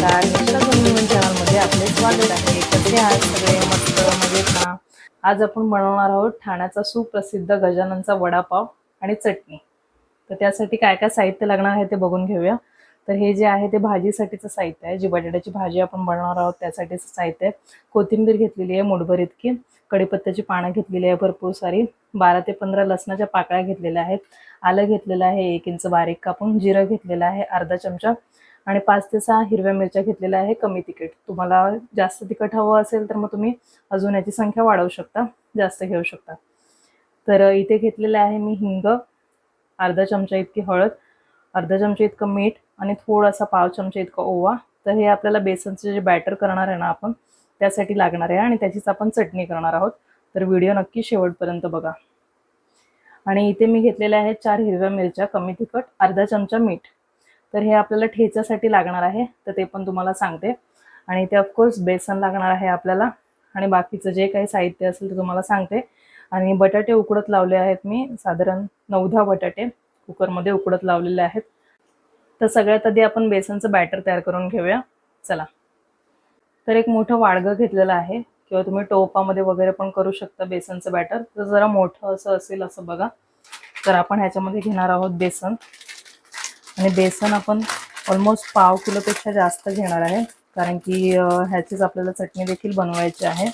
नमस्कार आपले स्वागत आहे. कसे आहात सगळे? मस्त मजेत आज आपण बनवणार आहोत ठाण्याचा सुप्रसिद्ध गजाननचा वडापाव आणि चटणी. तर त्यासाठी काय काय साहित्य लागणार आहे ते बघून घेऊया. तर हे जे आहे ते भाजीसाठीचं साहित्य आहे. जी बटाट्याची भाजी आपण बनवणार आहोत त्यासाठीचं साहित्य आहे. कोथिंबीर घेतलेली आहे मुठभर इतकी. कडीपत्त्याची पानं घेतलेली आहे भरपूर सारी. बारा ते पंधरा लसणाच्या पाकळ्या घेतलेल्या आहेत. आलं घेतलेलं आहे एक इंच बारीक कापून. जिरं घेतलेलं आहे अर्धा चमचा. आणि पाच ते सहा हिरव्या मिरच्या घेतलेल्या आहे कमी तिखट. तुम्हाला जास्त तिखट हवं असेल तर मग तुम्ही अजून याची संख्या वाढवू शकता जास्त घेऊ शकता. तर इथे घेतलेलं आहे मी हिंग अर्धा चमचा इतकी हळद अर्धा चमचा इतकं मीठ आणि थोडासा पाव चमचा इतका ओवा. तर हे आपल्याला बेसनचं जे बॅटर करणार आहे ना आपण त्यासाठी लागणार आहे आणि त्याचीच आपण चटणी करणार आहोत. तर व्हिडिओ नक्की शेवटपर्यंत बघा. आणि इथे मी घेतलेल्या आहेत चार हिरव्या मिरच्या कमी तिखट अर्धा चमचा मीठ. तर हे आपल्याला ठेच्यासाठी लागणार आहे तर ते पण तुम्हाला सांगते. आणि ते ऑफकोर्स बेसन लागणार आहे आपल्याला. आणि बाकीचं जे काही साहित्य असेल ते तुम्हाला सांगते. आणि बटाटे उकडत लावले आहेत मी साधारण नऊ दहा बटाटे कुकरमध्ये उकडत लावलेले आहेत. तर सगळ्यात आधी आपण बेसनचं बॅटर तयार करून घेऊया. चला. तर एक मोठं वाडगं घेतलेलं आहे किंवा तुम्ही टोपामध्ये वगैरे पण करू शकता बेसनचं बॅटर तर जरा मोठं असं असेल असं बघा. तर आपण ह्याच्यामध्ये घेणार आहोत बेसन. आणि बेसन आपण ऑलमोस्ट पाव किलोपेक्षा जास्त घेणार आहे. कारण की ह्याचीच आपल्याला चटणी देखील बनवायची आहे.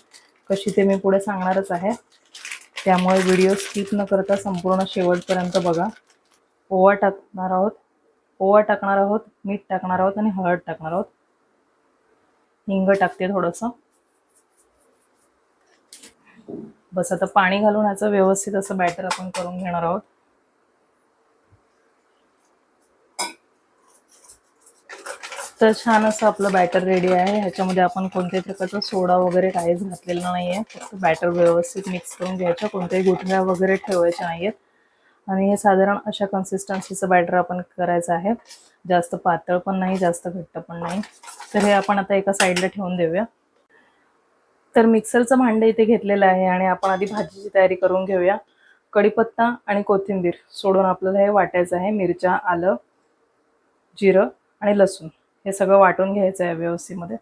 कशी ते मी पुढे सांगणारच आहे. त्यामुळे व्हिडिओ स्किप न करता संपूर्ण शेवटपर्यंत बघा. ओवा टाकणार आहोत. ओवा टाकणार आहोत मीठ टाकणार आहोत आणि हळद टाकणार आहोत. हिंग टाकते थोडंसं. बस आता पाणी घालून ह्याचं व्यवस्थित असं बॅटर आपण करून घेणार आहोत. तर छान असं आपलं बॅटर रेडी आहे. ह्याच्यामध्ये आपण कोणत्याही प्रकारचा सोडा वगैरे काहीच घातलेला नाही आहे फक्त बॅटर व्यवस्थित मिक्स करून घ्यायचं कोणत्याही गुठळ्या वगैरे ठेवायच्या नाही आहेत आणि हे साधारण अशा कन्सिस्टन्सीचं बॅटर आपण करायचं आहे. जास्त पातळ पण नाही जास्त घट्ट पण नाही. तर हे आपण आता एका साईडला ठेवून देऊया. तर मिक्सरचं भांडं इथे घेतलेलं आहे आणि आपण आधी भाजीची तयारी करून घेऊया. कढीपत्ता आणि कोथिंबीर सोडून आपल्याला हे वाटायचं आहे. मिरच्या आलं जिरं आणि लसूण. हे सगळं वाटून घ्यायचं आहे व्यवस्थेमध्ये.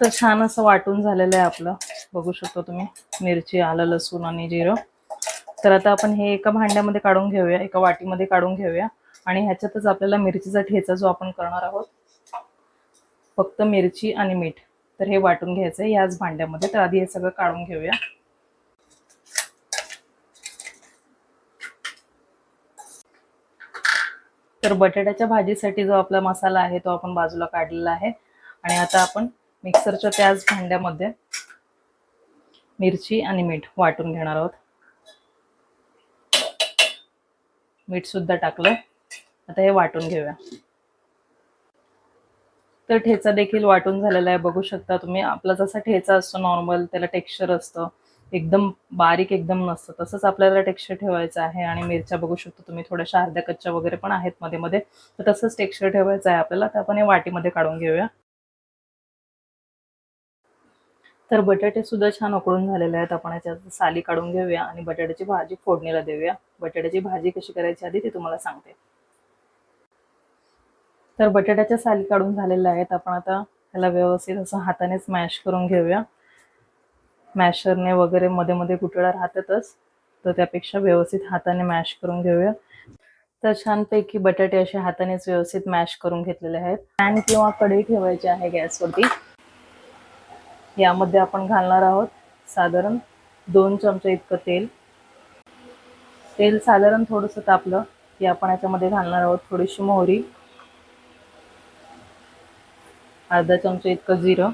तर छान असं वाटून झालेलं आहे आपलं. बघू शकतो तुम्ही मिरची आलं लसूण आणि जिरं. तर आता आपण हे एका भांड्यामध्ये काढून घेऊया एका वाटीमध्ये काढून घेऊया. आणि ह्याच्यातच आपल्याला मिरचीचा ठेचा जो आपण करणार आहोत फक्त मिरची आणि मीठ. तर हे वाटून घ्यायचं आहे याच भांड्यामध्ये. तर आधी हे सगळं काढून घेऊया. तर बटाट्याच्या भाजीसाठी जो आपला मसाला आहे तो आपण बाजूला काढलेला आहे. आणि आता आपण मिक्सरच्या त्याच भांड्यामध्ये मिरची आणि मीठ वाटून घेणार आहोत. मीठ सुद्धा टाकलं. आता हे वाटून घेऊया. तर ठेचा देखील वाटून झालेला आहे. बघू शकता तुम्ही आपला जसा ठेचा असतो नॉर्मल त्याला टेक्स्चर असतं. एकदम बारीक एकदम नसतं. तसंच आपल्याला टेक्स्चर ठेवायचं आहे आणि मिरच्या बघू शकतो तुम्ही थोड्याशा अर्ध्या कच्च्या वगैरे पण आहेत मध्ये मध्ये. तर तसंच टेक्स्चर ठेवायचं आहे आपल्याला तर आपण हे वाटीमध्ये काढून घेऊया. तर बटाटे सुद्धा छान उकळून झालेले आहेत. आपण याच्यात साली काढून घेऊया आणि बटाट्याची भाजी फोडणीला देऊया. बटाट्याची भाजी कशी करायची आधी ते तुम्हाला सांगते. तर बटाट्याच्या साली काढून झालेल्या आहेत. आपण आता ह्याला व्यवस्थित असं हाताने स्मॅश करून घेऊया. मॅशरने वगैरे मध्ये मध्ये गुटळा राहतातच तर त्यापेक्षा व्यवस्थित हाताने मॅश करून घेऊया. तर छानपैकी बटाटे असे हातानेच व्यवस्थित मॅश करून घेतलेले आहेत. पॅन किंवा कढई ठेवायची आहे गॅसवरती. यामध्ये आपण घालणार आहोत साधारण दोन चमचे इतकं तेल. तेल साधारण थोडंसं तापलं की आपण याच्यामध्ये घालणार आहोत थोडीशी मोहरी. अर्धा चमचा इतकं जिरं.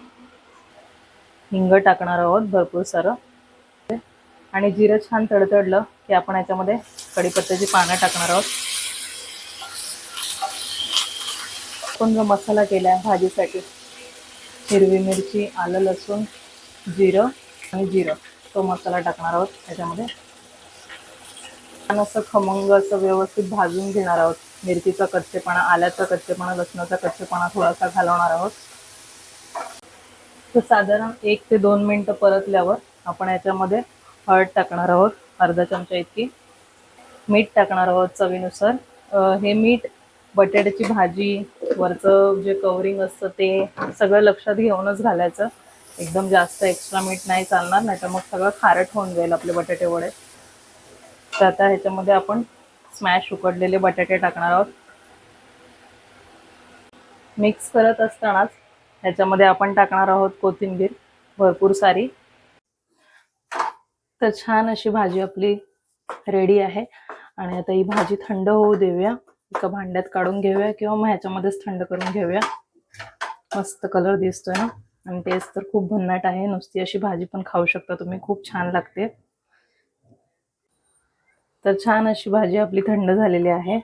हिंग टाकणार आहोत भरपूर सारं. आणि जिरं छान तडतडलं की आपण याच्यामध्ये कढीपत्त्याची पानं टाकणार आहोत. आपण जो मसाला केला आहे भाजीसाठी हिरवी मिरची आलं लसूण जिरं आणि जिरं तो मसाला टाकणार आहोत त्याच्यामध्ये. छान असं खमंग असं व्यवस्थित भाजून घेणार आहोत. मिरचीचा कच्चेपणा आल्याचा कच्चेपणा लसणाचा कच्चेपणा थोडासा घालवणार आहोत. तर साधारण एक ते दोन मिनटं परतल्यावर आपण याच्यामध्ये हळद टाकणार आहोत. अर्धा चमचा इतकी मीठ टाकणार आहोत चवीनुसार. हे मीठ बटाट्याची भाजी वरचं जे कवरिंग असतं ते सगळं लक्षात घेऊनच घालायचं. एकदम जास्त एक्स्ट्रा मीठ नाही चालणार नाही तर मग सगळं खारट होऊन जाईल आपले बटाटे वडे. तर आता ह्याच्यामध्ये आपण स्मॅश उकडलेले बटाटे टाकणार आहोत. मिक्स करत असतानाच ह्याच्यामध्ये आपण टाकणार आहोत कोथिंबीर भरपूर सारी. तर छान अशी भाजी आपली रेडी आहे. आणि आता ही भाजी थंड होऊ देऊया. एका भांड्यात काढून घेऊया किंवा मग ह्याच्यामध्येच थंड करून घेऊया. मस्त कलर दिसतोय ना? आणि टेस्ट तर खूप भन्नाट आहे. नुसती अशी भाजी पण खाऊ शकता तुम्ही. खूप छान लागते. तर छान अशी भाजी आपली थंड झालेली आहे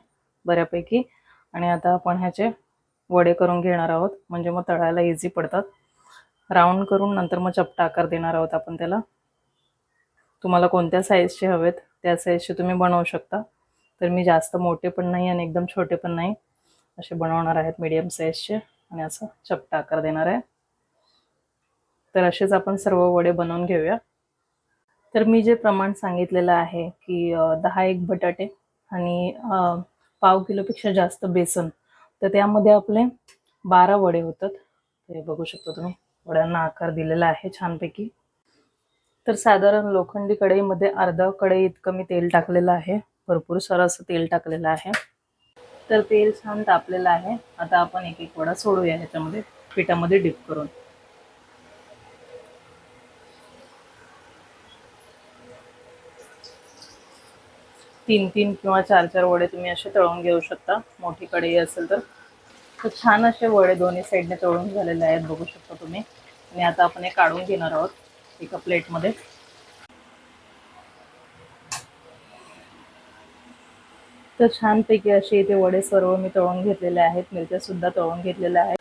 बऱ्यापैकी. आणि आता आपण ह्याचे वडे करून घेणार आहोत. म्हणजे मग तळायला इझी पडतात. राऊंड करून नंतर मग चपटा आकार देणार आहोत आपण त्याला. तुम्हाला कोणत्या साईजचे हवेत त्या साईजचे तुम्ही बनवू शकता. तर मी जास्त मोठे पण नाही आणि एकदम छोटे पण नाही. असे बनवणार आहेत मीडियम साईजचे आणि असं चपटा आकार देणार आहे. तर असेच आपण सर्व वडे बनवून घेऊया. तर मी जे प्रमाण सांगितलेलं आहे की दहा एक बटाटे आणि पाव किलोपेक्षा जास्त बेसन तर त्यामध्ये आपले बारा वडे होतात. हे बघू शकता तुम्ही वड्यांना आकार दिलेला आहे छानपैकी. तर साधारण लोखंडी कढईमध्ये अर्धा कढई इतकं मी तेल टाकलेलं आहे. भरपूर सारं असं तेल टाकलेलं आहे. तर तेल छान तापलेलं आहे. आता आपण एक एक वडा सोडूया ह्याच्यामध्ये पिठामध्ये डिप करून. तीन तीन किंवा चार चार वडे तुम्ही असे तळून घेऊ शकता. मोठी कढई असेल तर. तर छान असे वडे दोन्ही साईडने तळून झालेले आहेत बघू शकता तुम्ही. आणि आता आपण हे काढून घेणार आहोत एका प्लेटमध्ये. तर छानपैकी असे इथे वडे सर्व मी तळून घेतलेले आहेत मिरच्या सुद्धा तळून घेतलेल्या आहेत.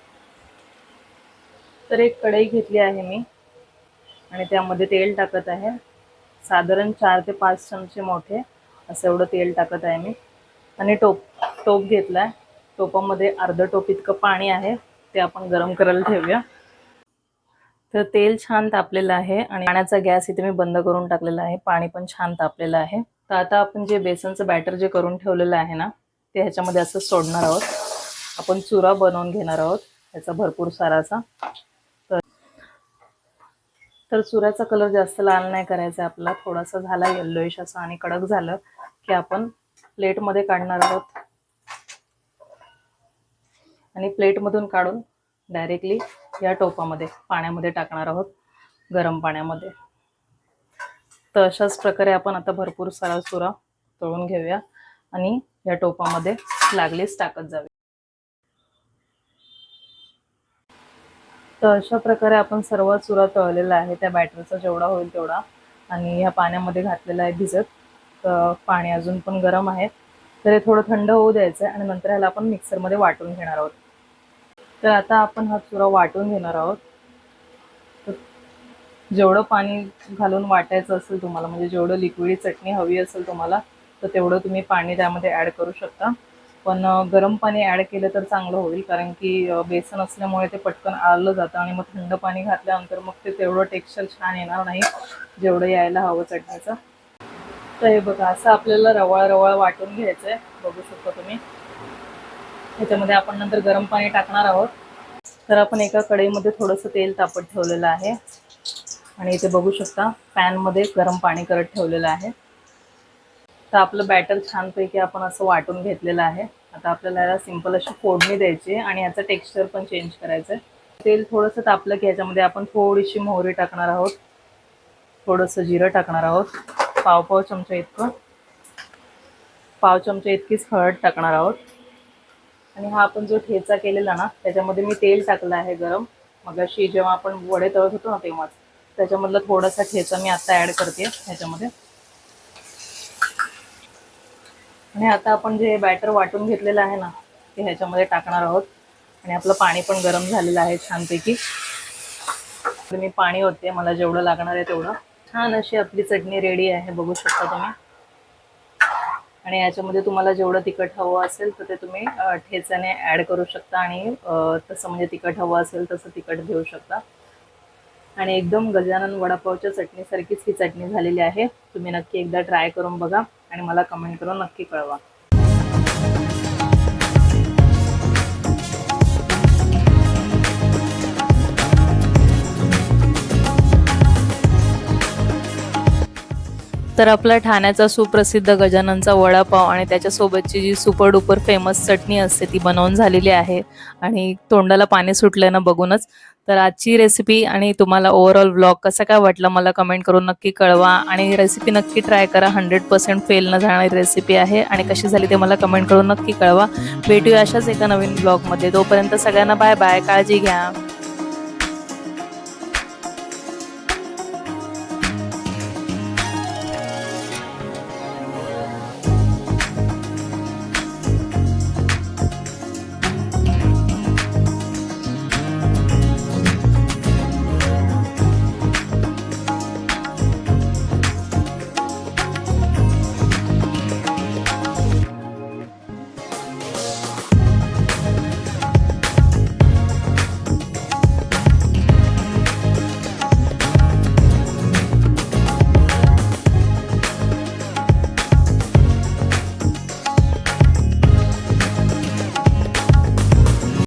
तर एक कढई घेतली आहे मी. आणि त्यामध्ये तेल टाकत आहे. साधारण चार ते पाच चमचे मोठे. असं एवढं तेल टाकत आहे मी. आणि टोप टोप घेतला आहे टोपामध्ये अर्ध टोप इतकं पाणी आहे ते आपण गरम करायला ठेवूया. तर तेल छान तापलेलं आहे आणि पाण्याचा गॅस इथे मी बंद करून टाकलेला आहे. पाणी पण छान तापलेलं आहे. तर आता आपण जे बेसनचं बॅटर जे करून ठेवलेलं आहे ना ते ह्याच्यामध्ये असं सोडणार आहोत. आपण चुरा बनवून घेणार आहोत ह्याचा भरपूर साराचा. तर तर चुऱ्याचा कलर जास्त लाल नाही करायचा आपला. थोडासा झाला येल्लोइश असा आणि कडक झालं. हे आपण प्लेटमध्ये काढणार आहोत. आणि प्लेटमधून काढून डायरेक्टली या टोपामध्ये पाण्यामध्ये टाकणार आहोत गरम पाण्यामध्ये. तर अशाच प्रकारे आपण आता भरपूर सारा चुरा तळून घेऊया आणि या टोपामध्ये लागलीच टाकत जावे तर अशा प्रकारे आपण सर्व चुरा तळलेला आहे त्या बॅटरचा जेवढा होईल तेवढा. आणि ह्या पाण्यामध्ये घातलेला आहे भिजत. पाणी अजून पण गरम आहे. तर हे थोडं थंड होऊ द्यायचं आहे आणि नंतर ह्याला आपण मिक्सरमध्ये वाटून घेणार आहोत. तर आता आपण हा चुरा वाटून घेणार आहोत. तर जेवढं पाणी घालून वाटायचं असेल तुम्हाला म्हणजे जेवढं लिक्विड चटणी हवी असेल तुम्हाला तर तेवढं तुम्ही पाणी त्यामध्ये ॲड करू शकता. पण गरम पाणी ॲड केलं तर चांगलं होईल कारण की बेसन असल्यामुळे ते पटकन आलं जातं आणि मग थंड पाणी घातल्यानंतर मग ते तेवढं टेक्स्चर छान येणार नाही जेवढं यायला हवं चटणीचं. तर हे बघा असं आपल्याला रवाळ रवाळ वाटून घ्यायचं आहे बघू शकता तुम्ही. ह्याच्यामध्ये आपण नंतर गरम पाणी टाकणार आहोत. तर आपण एका कढईमध्ये थोडंसं तेल तापत ठेवलेलं आहे. आणि इथे बघू शकता पॅनमध्ये गरम पाणी करत ठेवलेलं आहे. तर आपलं बॅटर छानपैकी आपण असं वाटून घेतलेलं आहे. आता आपल्याला याला सिंपल अशी फोडणी द्यायची आणि याचं टेक्स्चर पण चेंज करायचं आहे तेल थोडंसं तापलं की ह्याच्यामध्ये आपण थोडीशी मोहरी टाकणार आहोत. थोडंसं जिरं टाकणार आहोत. पाव पाव चमचा इतकं. पाव चमचा इतकीच हळद टाकणार आहोत. आणि हा आपण जो ठेचा केलेला ना त्याच्यामध्ये मी तेल टाकलं आहे गरम. मग अशी जेव्हा आपण वडे तळत होतो ना तेव्हाच. त्याच्यामधला थोडासा ठेचा मी आता ॲड करते ह्याच्यामध्ये. आणि आता आपण जे बॅटर वाटून घेतलेलं आहे ना ते ह्याच्यामध्ये टाकणार आहोत. आणि आपलं पाणी पण गरम झालेलं आहे छानपैकी. मी पाणी होते मला जेवढं लागणार आहे तेवढं. छान अशी आपली चटणी रेडी आहे बघू शकता तुम्ही. आणि याच्यामध्ये तुम्हाला जेवढं तिखट हवं असेल तर ते तुम्ही ठेचाने ॲड करू शकता आणि तसं म्हणजे तिखट हवं असेल तसं तिखट घेऊ शकता. आणि एकदम गजानन वडापावच्या चटणीसारखीच ही चटणी झालेली आहे. तुम्ही नक्की एकदा ट्राय करून बघा आणि मला कमेंट करून नक्की कळवा. तर आपला ठाण्याचा सुप्रसिद्ध गजाननचा वडापाव आणि त्याच्यासोबतची जी सुपर डुपर फेमस चटणी असते ती बनवून झालेली आहे. आणि तोंडाला पाणी सुटलं ना बघूनच. तर आजची रेसिपी आणि तुम्हाला ओव्हरऑल व्लॉग कसा काय वाटला मला कमेंट करून नक्की कळवा. आणि रेसिपी नक्की ट्राय करा. हंड्रेड पर्सेंट फेल न जाणारी रेसिपी आहे. आणि कशी झाली ते मला कमेंट करून नक्की कळवा. भेटूया अशाच एका नवीन ब्लॉगमध्ये तोपर्यंत सगळ्यांना बाय बाय काळजी घ्या.